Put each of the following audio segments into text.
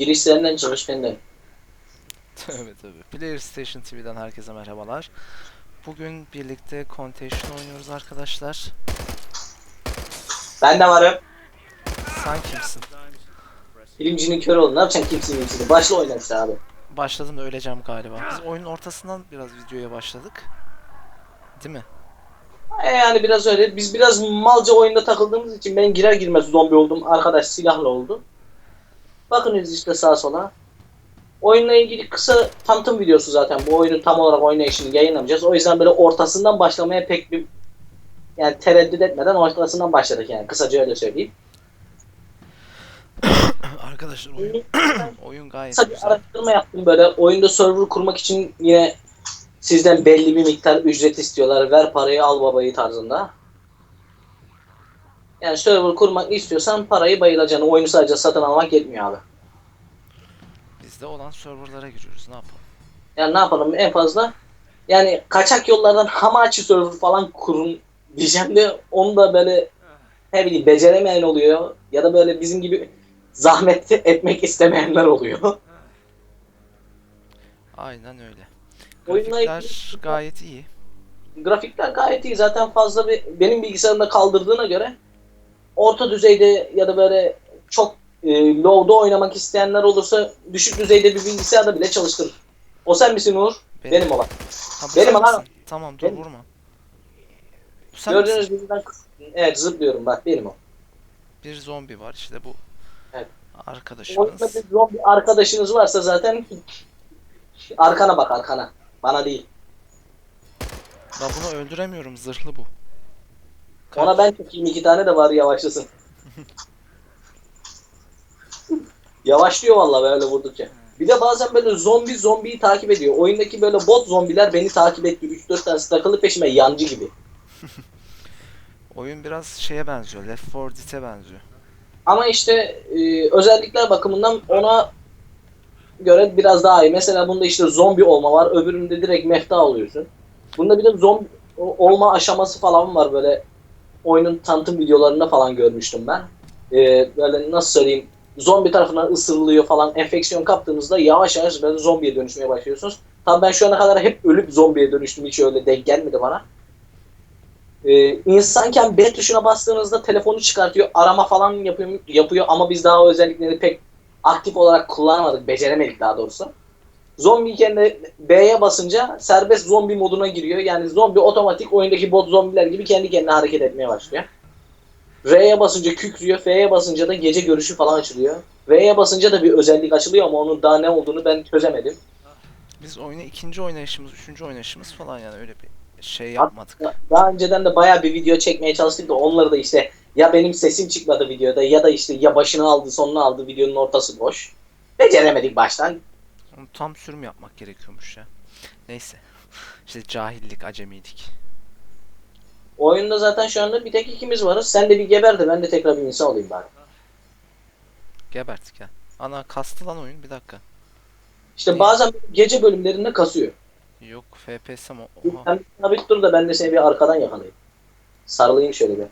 Girişlerinden çalışkanlar. Tövbe tövbe. PlayerStation TV'den herkese merhabalar. Bugün birlikte Contagion oynuyoruz arkadaşlar. Ben de varım. Sen kimsin? Bilimcinin körü oldu. Ne yapacaksın kimsin kimsin? Başla oyna işte abi. Başladım da öleceğim galiba. Biz oyunun ortasından biraz videoya başladık. Değil mi? E yani biraz öyle. Biz biraz malca oyunda takıldığımız için ben girer girmez zombi oldum. Arkadaş silahla oldu. Bakınız işte sağa sola. Oyunla ilgili kısa tanıtım videosu zaten. Bu oyunun tam olarak oynayışını yayınlamayacağız. O yüzden böyle ortasından başlamaya pek bir yani tereddüt etmeden ortasından başladık yani. Kısaca öyle söyleyeyim. arkadaşlar oyun, oyun gayet Kısa bir güzel. araştırma yaptım böyle. Oyunda server kurmak için yine sizden belli bir miktar ücret istiyorlar. Ver parayı al babayı tarzında. Yani server kurmak istiyorsan parayı bayılacaksın. Oyunu sadece satın almak yetmiyor abi. Biz de olan serverlara giriyoruz. Ne yapalım? Yani ne yapalım en fazla yani kaçak yollardan hamachi server falan kurun diyeceğim de onu da böyle ne bileyim beceremeyen oluyor ya da böyle bizim gibi zahmet etmek istemeyenler oluyor. Aynen öyle. Grafikler ilgili- gayet iyi. Grafikler gayet iyi. Zaten fazla bir benim bilgisayarımda kaldırdığına göre orta düzeyde ya da böyle çok e, low'da oynamak isteyenler olursa düşük düzeyde bir bilgisayarda bile çalıştırır. O sen misin Uğur? Benim, olan. Ha, bu benim sen lan. misin? Tamam dur Benim. vurma. Bu sen? Gördüğünüz gibi ben evet zıplıyorum bak benim o. Bir zombi var işte bu. Evet. Oyunda Arkadaşımız. bir zombi arkadaşınız varsa zaten arkana bak arkana. Bana değil. Ben bunu öldüremiyorum zırhlı bu. Ona ben çekeyim iki tane de var yavaşlasın. Yavaşlıyor vallahi böyle vurdukça. Bir de bazen böyle zombi zombiyi takip ediyor. Oyundaki böyle bot zombiler beni takip etti. 3-4 tanesi takılı peşime yancı gibi. Oyun biraz şeye benziyor. Left 4 Dead'e benziyor. Ama işte e, özellikler bakımından ona göre biraz daha iyi. Mesela bunda işte zombi olma var. Öbüründe direkt mefta oluyorsun. Bunda bir de zombi olma aşaması falan var böyle oyunun tanıtım videolarında falan görmüştüm ben. E, böyle nasıl söyleyeyim zombi tarafından ısırılıyor falan enfeksiyon kaptığınızda yavaş yavaş böyle zombiye dönüşmeye başlıyorsunuz. Tabii ben şu ana kadar hep ölüp zombiye dönüştüm. Hiç öyle denk gelmedi bana. Ee, insanken B tuşuna bastığınızda telefonu çıkartıyor, arama falan yapıyor, yapıyor ama biz daha o özellikleri pek aktif olarak kullanamadık, beceremedik daha doğrusu. Zombiyken de B'ye basınca serbest zombi moduna giriyor. Yani zombi otomatik oyundaki bot zombiler gibi kendi kendine hareket etmeye başlıyor. R'ye basınca kükrüyor, F'ye basınca da gece görüşü falan açılıyor. V'ye basınca da bir özellik açılıyor ama onun daha ne olduğunu ben çözemedim. Biz oyunu ikinci oynayışımız, üçüncü oynayışımız falan yani öyle bir şey yapmadık. Daha önceden de bayağı bir video çekmeye çalıştık da onları da işte ya benim sesim çıkmadı videoda ya da işte ya başını aldı sonunu aldı videonun ortası boş. Beceremedik baştan. Onu tam sürüm yapmak gerekiyormuş ya. Neyse. İşte cahillik, acemilik. Oyunda zaten şu anda bir tek ikimiz varız. Sen de bir geber de ben de tekrar bir insan olayım bari. Gebertik ya. Ana kastı lan oyun bir dakika. İşte bazen gece bölümlerinde kasıyor. Yok FPS ama oha. Sen sabit dur da ben de seni bir arkadan yakalayayım. Sarılayım şöyle bir.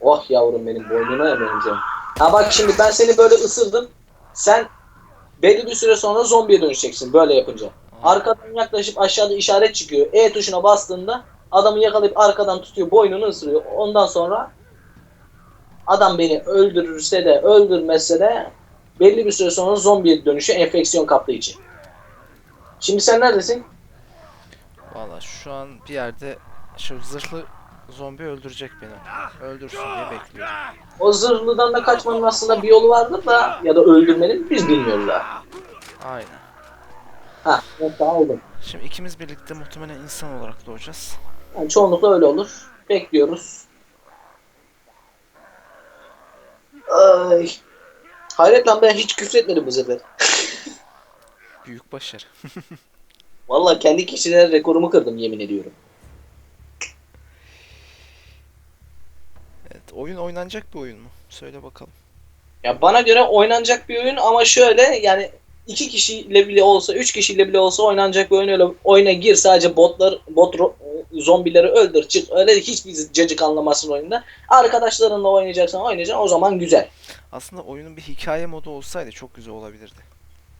Oh yavrum benim boynuna ya benim canım. Ha bak şimdi ben seni böyle ısırdım. Sen belli bir süre sonra zombiye dönüşeceksin böyle yapınca. Arkadan yaklaşıp aşağıda işaret çıkıyor. E tuşuna bastığında adamı yakalayıp arkadan tutuyor, boynunu ısırıyor. Ondan sonra adam beni öldürürse de öldürmezse de belli bir süre sonra zombiye dönüşüyor enfeksiyon kaptığı için. Şimdi sen neredesin? Valla şu an bir yerde şu zırhlı zombi öldürecek beni. Öldürsün diye bekliyorum. O zırhlıdan da kaçmanın aslında bir yolu vardır da ya da öldürmenin biz bilmiyoruz daha. Aynen. Ha, daha oldu. Şimdi ikimiz birlikte muhtemelen insan olarak doğacağız. Yani çoğunlukla öyle olur. Bekliyoruz. Ay. Hayret lan ben hiç küfretmedim bu sefer. Büyük başarı. Vallahi kendi kişisel rekorumu kırdım yemin ediyorum. Evet, oyun oynanacak bir oyun mu? Söyle bakalım. Ya bana göre oynanacak bir oyun ama şöyle yani iki kişiyle bile olsa, üç kişiyle bile olsa oynanacak bir oyun öyle oyuna gir sadece botlar, bot zombileri öldür çık öyle hiçbir cacık anlamazsın oyunda. Arkadaşlarınla oynayacaksan oynayacaksın o zaman güzel. Aslında oyunun bir hikaye modu olsaydı çok güzel olabilirdi.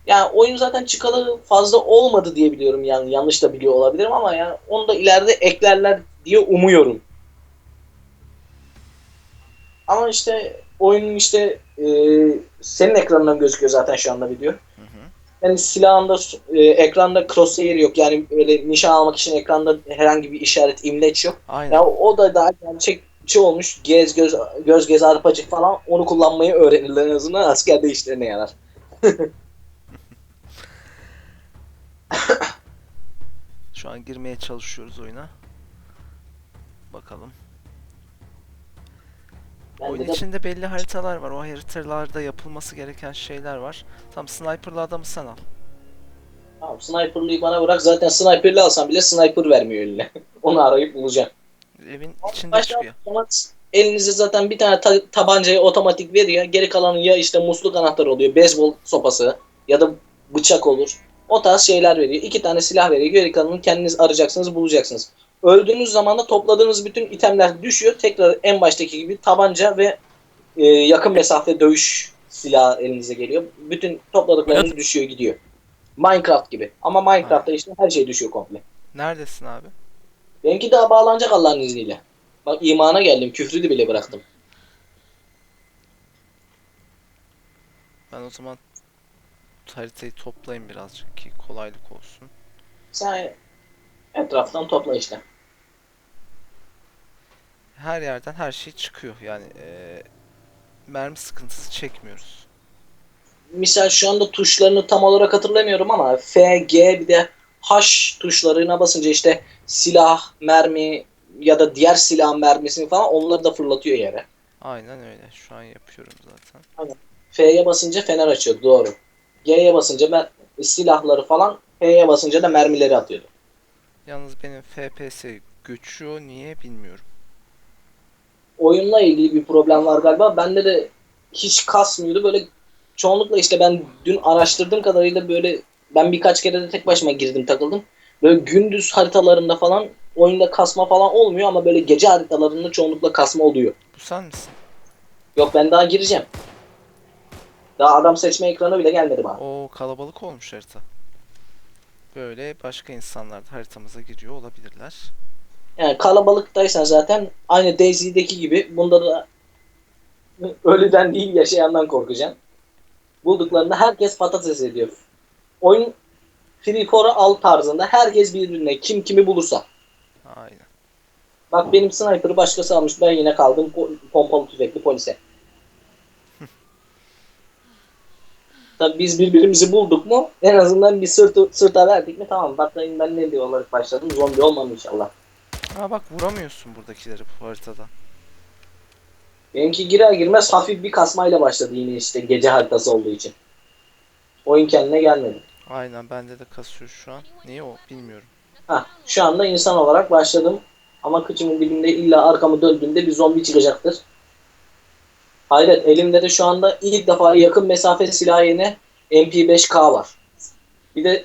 Yani oyun zaten çıkalı fazla olmadı diye biliyorum yani yanlış da biliyor olabilirim ama yani onu da ileride eklerler diye umuyorum. Ama işte oyunun işte e, senin ekranından gözüküyor zaten şu anda video. Hı hı. Yani silahında e, ekranda crosshair yok yani böyle nişan almak için ekranda herhangi bir işaret imleç yok. Aynen. Ya o da daha gerçekçi olmuş. Gez göz göz gez arpacık falan onu kullanmayı öğrenirler en azından askerde işlerine yarar. Şu an girmeye çalışıyoruz oyuna. Bakalım. Oyun de içinde belli haritalar var. O haritalarda yapılması gereken şeyler var. Tam sniper'lı adamı sen al. Tamam sniper'lığı bana bırak. Zaten sniper'lı alsam bile sniper vermiyor eline. Onu arayıp bulacağım. Evin içinde Başka çıkıyor. elinize zaten bir tane ta- tabancayı otomatik veriyor. Geri kalanı ya işte musluk anahtarı oluyor. Beyzbol sopası ya da bıçak olur. O tarz şeyler veriyor. İki tane silah veriyor. Geri kalanını kendiniz arayacaksınız, bulacaksınız. Öldüğünüz zaman da topladığınız bütün itemler düşüyor. Tekrar en baştaki gibi tabanca ve e, yakın mesafe dövüş silahı elinize geliyor. Bütün topladıklarınız düşüyor gidiyor. Minecraft gibi. Ama Minecraft'ta işte her şey düşüyor komple. Neredesin abi? Benimki daha bağlanacak Allah'ın izniyle. Bak imana geldim. Küfrü de bile bıraktım. Ben o zaman haritayı toplayayım birazcık ki kolaylık olsun. Sen etraftan topla işte. Her yerden her şey çıkıyor. Yani eee, mermi sıkıntısı çekmiyoruz. Misal şu anda tuşlarını tam olarak hatırlamıyorum ama F, G bir de H tuşlarına basınca işte silah, mermi ya da diğer silah mermisini falan onları da fırlatıyor yere. Aynen öyle. Şu an yapıyorum zaten. F'ye basınca fener açıyor doğru. G'ye basınca ben silahları falan F'ye basınca da mermileri atıyordu. Yalnız benim FPS göçüyor. Niye bilmiyorum. Oyunla ilgili bir problem var galiba. Bende de hiç kasmıyordu. Böyle çoğunlukla işte ben dün araştırdığım kadarıyla böyle ben birkaç kere de tek başıma girdim takıldım. Böyle gündüz haritalarında falan oyunda kasma falan olmuyor ama böyle gece haritalarında çoğunlukla kasma oluyor. Bu sen misin? Yok ben daha gireceğim. Daha adam seçme ekranı bile gelmedi bana. O kalabalık olmuş harita. Böyle başka insanlar da haritamıza giriyor olabilirler. Yani kalabalıktaysan zaten aynı Daisy'deki gibi bunda da ölüden değil yaşayandan korkacaksın. Bulduklarında herkes patates ediyor. Oyun Free for All tarzında herkes birbirine kim kimi bulursa. Aynen. Bak benim sniper'ı başkası almış ben yine kaldım po- pompalı tüfekli polise. Tabii biz birbirimizi bulduk mu en azından bir sırtı, sırta verdik mi tamam baklayın ben ne diye olarak başladım zombi olmam inşallah. Ha bak vuramıyorsun buradakileri bu haritada. Benimki girer girmez hafif bir kasmayla başladı yine işte gece haritası olduğu için. Oyun kendine gelmedi. Aynen bende de kasıyor şu an. Niye o bilmiyorum. Ha, şu anda insan olarak başladım. Ama kıçımın dibinde illa arkamı döndüğümde bir zombi çıkacaktır. Hayret elimde de şu anda ilk defa yakın mesafe silahı yerine MP5K var. Bir de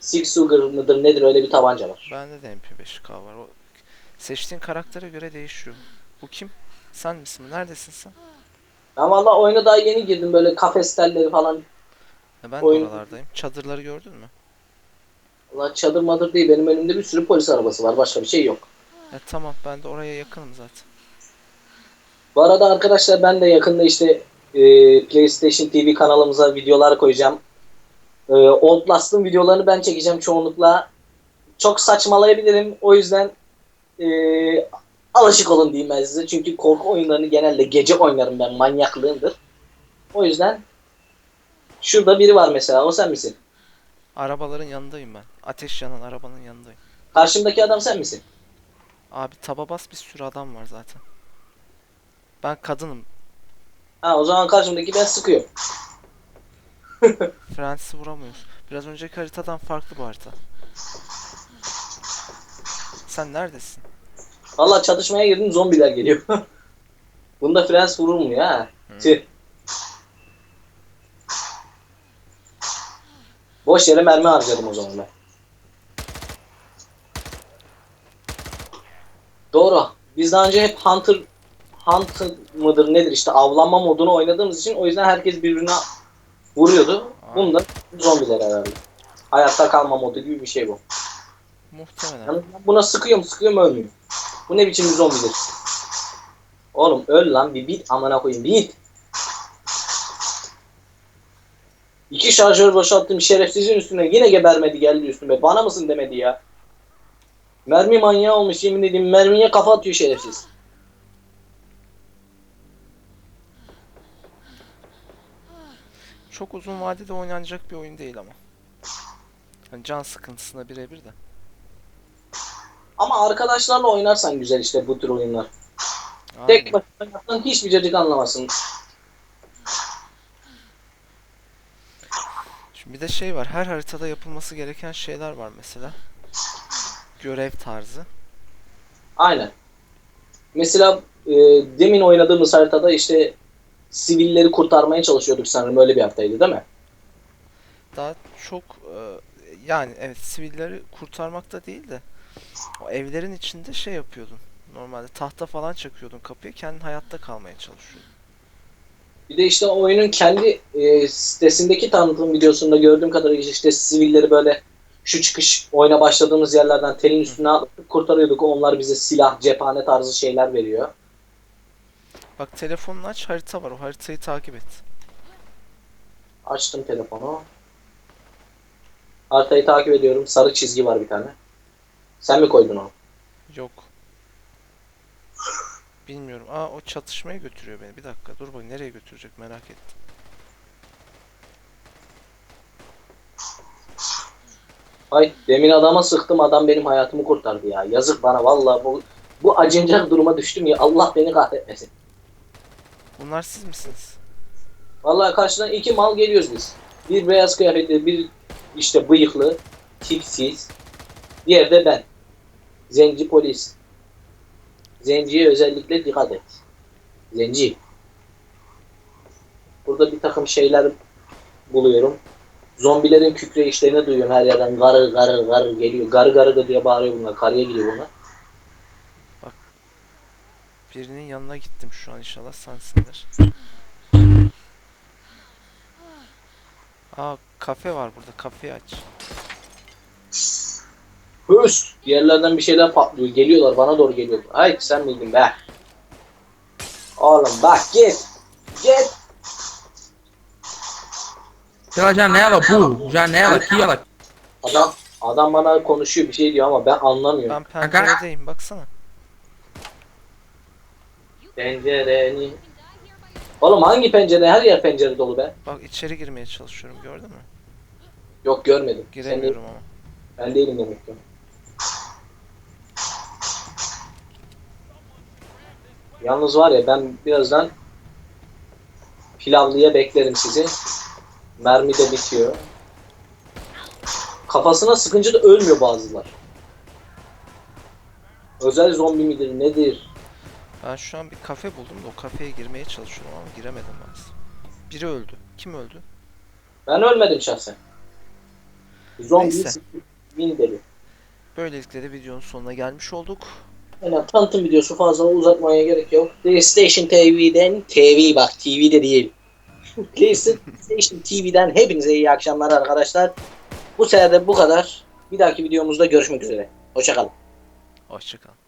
Six Sugar mıdır nedir öyle bir tabanca var. Bende de MP5K var. O seçtiğin karaktere göre değişiyor. Bu kim? Sen misin? Neredesin sen? Ben valla oyuna daha yeni girdim böyle kafes telleri falan. Ha, ben de Oyun- oralardayım. Çadırları gördün mü? Valla çadır madır değil benim önümde bir sürü polis arabası var başka bir şey yok. Ya tamam ben de oraya yakınım zaten. Bu arada arkadaşlar ben de yakında işte e, PlayStation TV kanalımıza videolar koyacağım. E, Outlast'ın videolarını ben çekeceğim çoğunlukla. Çok saçmalayabilirim. O yüzden e, alışık olun diyeyim ben size. Çünkü korku oyunlarını genelde gece oynarım ben. Manyaklığımdır. O yüzden şurada biri var mesela. O sen misin? Arabaların yanındayım ben. Ateş yanan arabanın yanındayım. Karşımdaki adam sen misin? Abi taba bas bir sürü adam var zaten. Ben kadınım. Ha o zaman karşımdaki ben sıkıyorum. Francis'i vuramıyoruz. Biraz önceki haritadan farklı bu harita. Sen neredesin? Valla çatışmaya girdim zombiler geliyor. Bunda frens vurur mu ya? Hı. Tüh. Boş yere mermi harcadım o zaman ben. Doğru. Biz daha önce hep Hunter hunt mıdır nedir işte avlanma modunu oynadığımız için o yüzden herkes birbirine vuruyordu. Bunda zombiler herhalde. Hayatta kalma modu gibi bir şey bu. Muhtemelen. Yalnız ben buna sıkıyorum sıkıyorum ölmüyor. Bu ne biçim bir zombidir? Oğlum öl lan bir bit amına koyayım bit. İki şarjör boşalttım şerefsizin üstüne yine gebermedi geldi üstüme. Bana mısın demedi ya. Mermi manyağı olmuş yemin edeyim mermiye kafa atıyor şerefsiz. Çok uzun vadede oynanacak bir oyun değil ama. Hani can sıkıntısına birebir de. Ama arkadaşlarla oynarsan güzel işte bu tür oyunlar. Aynen. Tek başına yapsan hiçbir cacık anlamasın. Şimdi bir de şey var. Her haritada yapılması gereken şeyler var mesela. Görev tarzı. Aynen. Mesela e, demin oynadığımız haritada işte sivilleri kurtarmaya çalışıyorduk sanırım öyle bir haritaydı değil mi? Daha çok e, yani evet sivilleri kurtarmak da değil de o evlerin içinde şey yapıyordun. Normalde tahta falan çakıyordun kapıya kendin hayatta kalmaya çalışıyordun. Bir de işte oyunun kendi e, sitesindeki tanıtım videosunda gördüğüm kadarıyla işte sivilleri böyle şu çıkış oyuna başladığımız yerlerden telin üstüne atıp kurtarıyorduk. Onlar bize silah, cephane tarzı şeyler veriyor. Bak telefonunu aç harita var o haritayı takip et. Açtım telefonu. Haritayı takip ediyorum. Sarı çizgi var bir tane. Sen mi koydun onu? Yok. Bilmiyorum. Aa o çatışmaya götürüyor beni. Bir dakika dur bakayım nereye götürecek merak ettim. Ay demin adama sıktım adam benim hayatımı kurtardı ya. Yazık bana vallahi bu bu acınacak duruma düştüm ya. Allah beni kahretmesin. Bunlar siz misiniz? Vallahi karşıdan iki mal geliyoruz biz. Bir beyaz kıyafetli, bir işte bıyıklı, tipsiz. Diğer de ben. Zenci polis. Zenciye özellikle dikkat et. Zenci. Burada bir takım şeyler buluyorum. Zombilerin kükreyişlerini duyuyorum her yerden. Garı garı garı geliyor. Garı garı da diye bağırıyor bunlar. Karıya gidiyor bunlar. Birinin yanına gittim şu an inşallah sensindir. Aa kafe var burada kafeyi aç. Hırs! Yerlerden bir şeyler patlıyor. Geliyorlar bana doğru geliyorlar. Ay sen miydin be? Oğlum bak git. Git. Pela janela, burro. Janela aqui, ela. Adam adam bana konuşuyor bir şey diyor ama ben anlamıyorum. Ben penceredeyim baksana. Pencereni. Oğlum hangi pencere? Her yer pencere dolu be. Bak içeri girmeye çalışıyorum gördün mü? Yok görmedim. Sen de- Giremiyorum ama. ben değilim demek ki. Yalnız var ya ben birazdan pilavlıya beklerim sizi. Mermi de bitiyor. Kafasına sıkınca da ölmüyor bazılar. Özel zombi midir nedir? Ben şu an bir kafe buldum da o kafeye girmeye çalışıyorum ama giremedim maalesef. Biri öldü. Kim öldü? Ben ölmedim şahsen. Zombi Neyse. bin deli. Böylelikle de videonun sonuna gelmiş olduk. Yani tanıtım videosu fazla uzatmaya gerek yok. PlayStation TV'den TV bak TV de değil. PlayStation TV'den hepinize iyi akşamlar arkadaşlar. Bu sefer de bu kadar. Bir dahaki videomuzda görüşmek üzere. Hoşçakalın. Hoşçakalın.